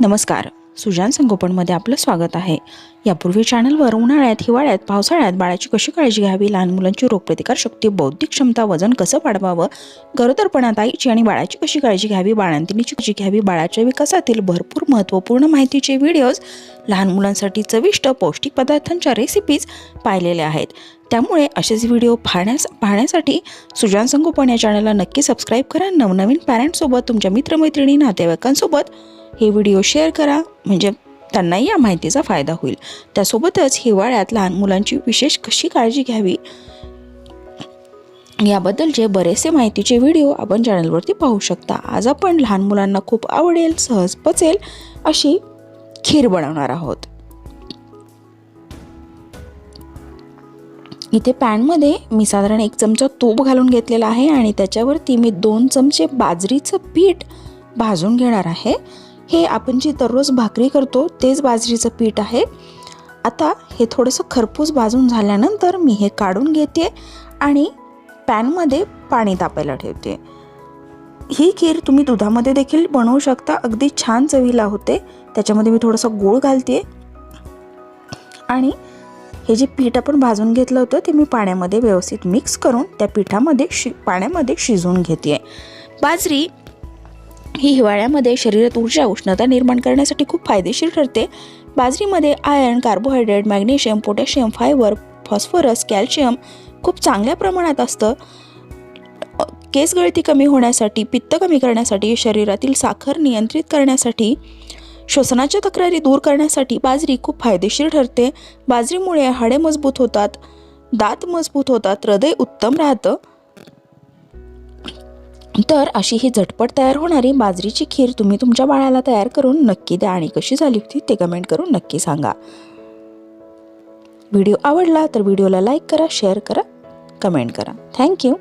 नमस्कार. सुजान संगोपनमध्ये आपलं स्वागत आहे. यापूर्वी चॅनलवर उन्हाळ्यात हिवाळ्यात पावसाळ्यात बाळाची कशी काळजी घ्यावी लहान मुलांची रोगप्रतिकार शक्ती बौद्धिक क्षमता वजन कसं वाढवावं गरोदरपणात आईची आणि बाळाची कशी काळजी घ्यावी बाळांतिनीची कशी घ्यावी बाळाच्या विकासातील भरपूर महत्त्वपूर्ण माहितीचे व्हिडिओज लहान मुलांसाठी चविष्ट पौष्टिक पदार्थांच्या रेसिपीज पाहिलेल्या आहेत. त्यामुळे असेच व्हिडिओ पाहण्यास पाहण्यासाठी सुजान संगोपन या चॅनलला नक्की सबस्क्राईब करा. नवनवीन पॅरेंट्ससोबत तुमच्या मित्रमैत्रिणी नातेवाईकांसोबत हे व्हिडिओ शेअर करा म्हणजे त्यांनाही या माहितीचा फायदा होईल. त्यासोबतच हिवाळ्यात लहान मुलांची विशेष कशी काळजी घ्यावी? याबद्दलचे बरेचसे माहितीचे व्हिडिओ आपण चॅनलवरती पाहू शकता. आज आपण लहान मुलांना खूप आवडेल सहज पचेल अशी खीर बनवणार आहोत. इथे पॅनमध्ये मी साधारण एक चमचा तूप घालून घेतलेला आहे आणि त्याच्यावरती मी दोन चमचे बाजरीचं पीठ भाजून घेणार आहे. हे आपण जी दररोज भाकरी करतो तेच बाजरीचं पीठ आहे. आता हे थोडंसं खरपूस भाजून झाल्यानंतर मी हे काढून घेते आणि पॅनमध्ये पाणी तापायला ठेवते. ही खीर तुम्ही दुधामध्ये देखील बनवू शकता. अगदी छान चवीला होते. त्याच्यामध्ये मी थोडंसं गूळ घालते. आणि हे जे पीठ आपण भाजून घेतलं होतं ते मी पाण्यामध्ये व्यवस्थित मिक्स करून त्या पिठामध्ये शि पाण्यामध्ये शिजवून घेते. बाजरी ही हिवाळ्यामध्ये शरीरात ऊर्जा उष्णता निर्माण करण्यासाठी खूप फायदेशीर ठरते. बाजरीमध्ये iron carbohydrate magnesium potassium fibre phosphorus calcium खूप चांगल्या प्रमाणात असतं. केसगळती केस गळती कमी होण्यासाठी पित्त कमी करण्यासाठी शरीरातील साखर नियंत्रित करण्यासाठी श्वसनाच्या तक्रारी दूर करण्यासाठी बाजरी खूप फायदेशीर ठरते. बाजरीमुळे हाडे मजबूत होतात दात मजबूत होतात हृदय उत्तम राहतं. तर अशी ही झटपट तयार होणारी बाजरीची खीर तुम्ही तुमच्या बाळाला तयार करून नक्की द्या आणि कशी झाली होती ते कमेंट करून नक्की सांगा. व्हिडिओ आवडला तर व्हिडिओला लाईक करा शेअर करा कमेंट करा. थँक्यू